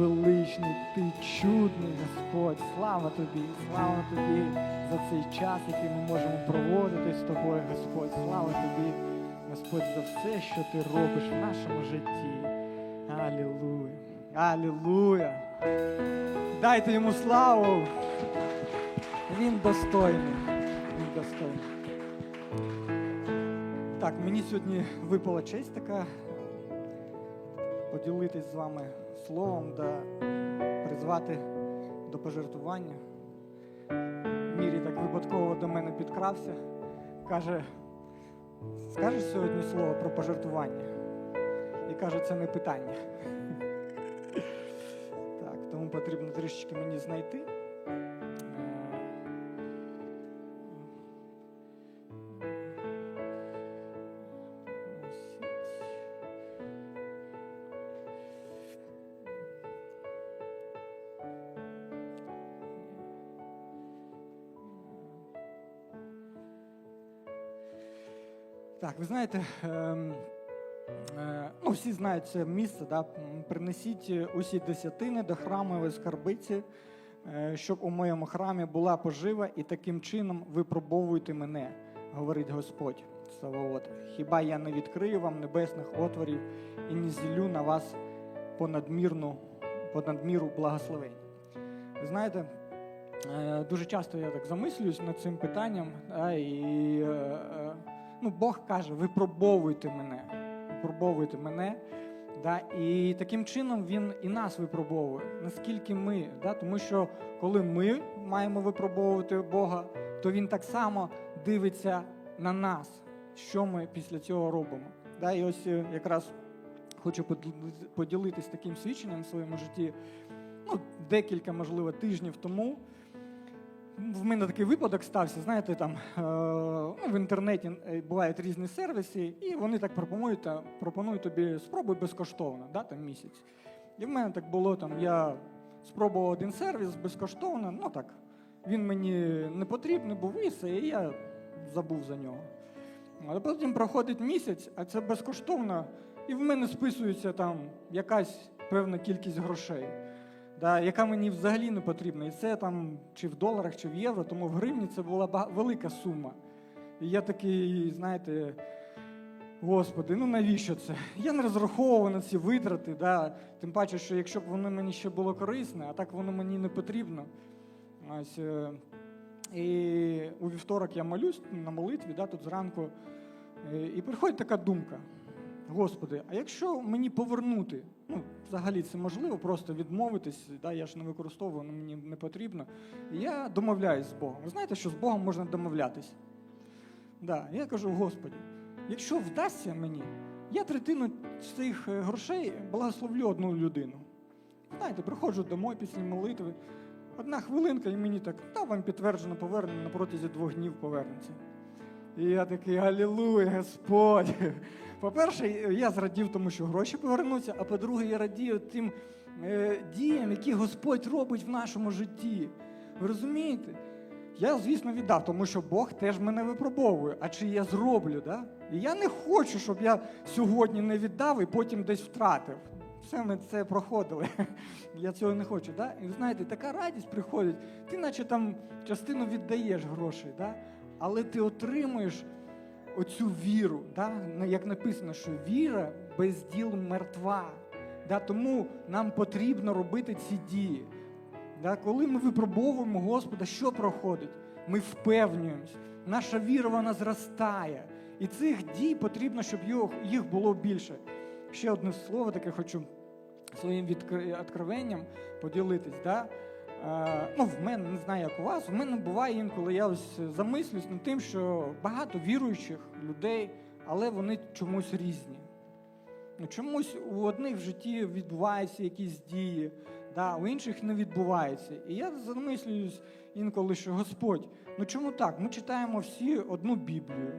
величний, ти чудний, Господь. Слава тобі, слава тобі за цей час, який ми можемо проводити з тобою, Господь. Слава тобі, Господь, за все, що ти робиш в нашому житті. Алілуя. Алілуя. Дайте йому славу. Він достойний. Він достойний. Так, мені сьогодні випала честь така поділитись з вами словом да призвати до пожертвування. Мірі так випадково до мене підкрався. Каже, скажеш сьогодні слово про пожертвування? І каже, це не питання. Так, тому потрібно трішечки мені знайти. Так, ви знаєте, е, ну, всі знають це місце, да? принесіть усі десятини до храмової скарбиці, щоб у моєму храмі була пожива, і таким чином випробовуйте мене, говорить Господь Саваот. Хіба я не відкрию вам небесних отворів і не зілю на вас понадмірну, понадміру благословень? Ви знаєте, е, дуже часто я так замислююсь над цим питанням, да, і е, е, ну, Бог каже: випробовуйте мене, випробовуйте мене. Да, і таким чином він і нас випробовує, наскільки ми. Да, тому що коли ми маємо випробовувати Бога, то він так само дивиться на нас, що ми після цього робимо. Да, і ось е, якраз хочу поділи- поділитись таким свідченням в своєму житті. Ну, декілька, можливо, тижнів тому в мене такий випадок стався. Знаєте, там е, ну, в інтернеті е, бувають різні сервіси, і вони так пропонують, пропонують тобі спробуй безкоштовно, да, там місяць. І в мене так було там, я спробував один сервіс безкоштовно, ну так, він мені не потрібний був і все, і я забув за нього. Але потім проходить місяць, а це безкоштовно, і в мене списується там якась певна кількість грошей да, яка мені взагалі не потрібна. І це там чи в доларах, чи в євро, тому в гривні це була велика сума. І я такий, знаєте, господи, ну навіщо це? Я не розраховував на ці витрати, да, тим паче, що якщо б воно мені ще було корисне, а так воно мені не потрібно. Ось, е, і у вівторок я молюсь на молитві, да, тут зранку, е, і приходить така думка. Господи, а якщо мені повернути, ну, взагалі це можливо, просто відмовитись, да, я ж не використовую, воно мені не потрібно. І я домовляюсь з Богом. Ви знаєте, що з Богом можна домовлятись? Да, я кажу, Господи, якщо вдасться мені, я третину цих е, грошей благословлю одну людину. Знаєте, приходжу домой після молитви, одна хвилинка, і мені так, та вам підтверджено повернення на протязі двох днів повернеться. І я такий Алілуя, Господь. По-перше, я зрадів, тому що гроші повернуться, а по-друге, я радію тим е, діям, які Господь робить в нашому житті. Ви розумієте? Я, звісно, віддав, тому що Бог теж мене випробовує. А чи я зроблю? Да? І я не хочу, щоб я сьогодні не віддав і потім десь втратив. Все ми це проходили. Я цього не хочу. Да? І ви знаєте, така радість приходить. Ти наче там частину віддаєш грошей, да? Але ти отримуєш оцю віру. Да? Як написано, що віра без діл мертва. Да? Тому нам потрібно робити ці дії. Да? Коли ми випробовуємо Господа, що проходить? Ми впевнюємось, наша віра вона зростає. І цих дій потрібно, щоб їх було більше. Ще одне слово таке хочу своїм відкр- відкровенням поділитись. Да? Е, ну, в мене не знаю, як у вас. У мене буває інколи я ось замислюсь над тим, що багато віруючих людей, але вони чомусь різні. Ну, Чомусь у одних в житті відбуваються якісь дії, да, у інших не відбувається. І я замислююсь інколи, що Господь, ну чому так? Ми читаємо всі одну Біблію,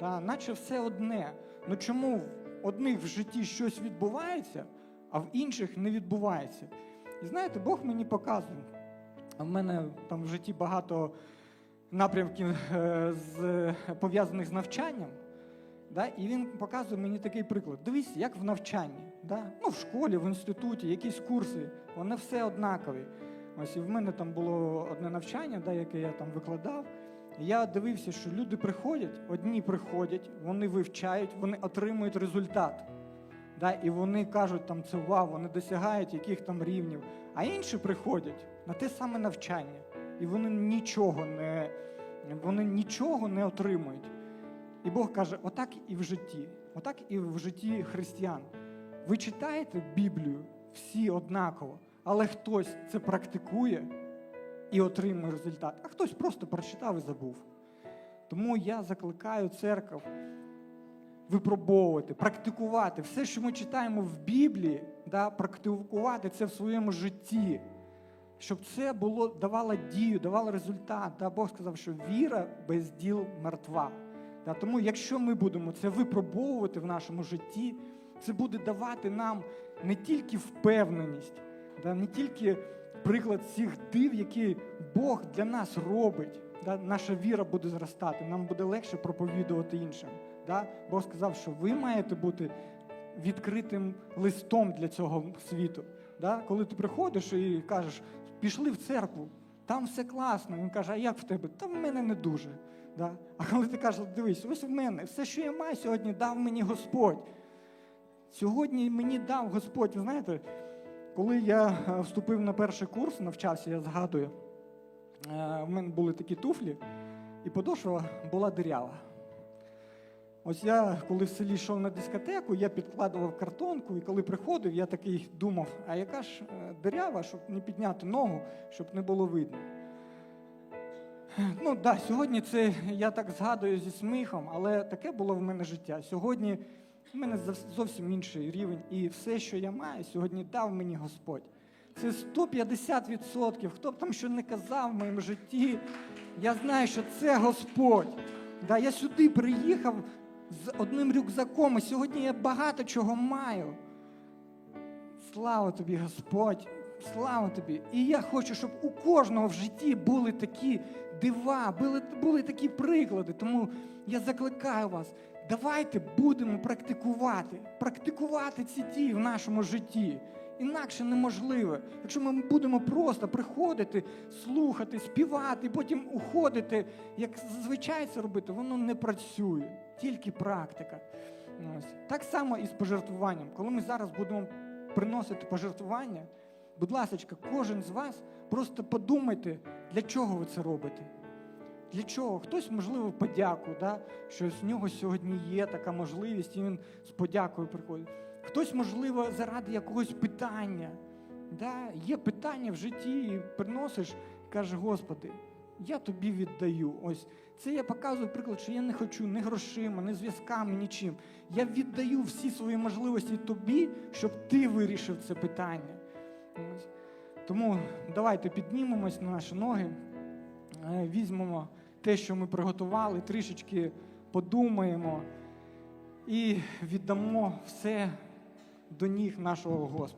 да, наче все одне. Ну чому в одних в житті щось відбувається, а в інших не відбувається? І знаєте, Бог мені показує. В мене там в житті багато напрямків е, з, пов'язаних з навчанням. Да? І він показує мені такий приклад. Дивись, як в навчанні, да? ну, в школі, в інституті, якісь курси, вони все однакові. Ось і в мене там було одне навчання, да, яке я там викладав. Я дивився, що люди приходять, одні приходять, вони вивчають, вони отримують результат. Да, і вони кажуть, там це вау, вони досягають яких там рівнів. А інші приходять на те саме навчання, і вони нічого не, вони нічого не отримують. І Бог каже: отак і в житті, отак і в житті християн. Ви читаєте Біблію всі однаково, але хтось це практикує і отримує результат, а хтось просто прочитав і забув. Тому я закликаю церкву випробовувати, практикувати все, що ми читаємо в Біблії, да, практикувати це в своєму житті, щоб це було давало дію, давало результат. Да. Бог сказав, що віра без діл мертва. Да. Тому, якщо ми будемо це випробовувати в нашому житті, це буде давати нам не тільки впевненість, да, не тільки приклад цих див, які Бог для нас робить. Да, наша віра буде зростати, нам буде легше проповідувати іншим. Да? Бог сказав, що ви маєте бути відкритим листом для цього світу. Да? Коли ти приходиш і кажеш, пішли в церкву, там все класно. Він каже, а як в тебе? Та в мене не дуже. Да? А коли ти кажеш, дивись, ось в мене, все, що я маю сьогодні, дав мені Господь. Сьогодні мені дав Господь. Ви знаєте, коли я е, вступив на перший курс, навчався, я згадую, е, в мене були такі туфлі, і подошва була дирява. Ось я, коли в селі йшов на дискотеку, я підкладував картонку, і коли приходив, я такий думав, а яка ж е, дирява, щоб не підняти ногу, щоб не було видно. Ну да, сьогодні це я так згадую зі сміхом, але таке було в мене життя. Сьогодні в мене зовсім інший рівень, і все, що я маю, сьогодні дав мені Господь. Це 150%. Хто б там що не казав в моєму житті, я знаю, що це Господь. Да, я сюди приїхав з одним рюкзаком, і сьогодні я багато чого маю. Слава тобі, Господь! Слава тобі! І я хочу, щоб у кожного в житті були такі дива, були, були такі приклади. Тому я закликаю вас, давайте будемо практикувати, практикувати ці дії в нашому житті. Інакше неможливо. Якщо ми будемо просто приходити, слухати, співати, потім уходити, як зазвичай це робити, воно не працює, тільки практика. Ось. Так само і з пожертвуванням. Коли ми зараз будемо приносити пожертвування, будь ласка, кожен з вас просто подумайте, для чого ви це робите. Для чого? Хтось, можливо, подяку, да? що з нього сьогодні є така можливість, і він з подякою приходить. Хтось, можливо, заради якогось питання. Да? Є питання в житті, і приносиш і кажеш, Господи, я тобі віддаю. Ось це я показую приклад, що я не хочу ні грошима, ні зв'язками, нічим. Я віддаю всі свої можливості тобі, щоб ти вирішив це питання. Тому давайте піднімемось на наші ноги, візьмемо те, що ми приготували, трішечки подумаємо і віддамо все до ніг нашого Господа.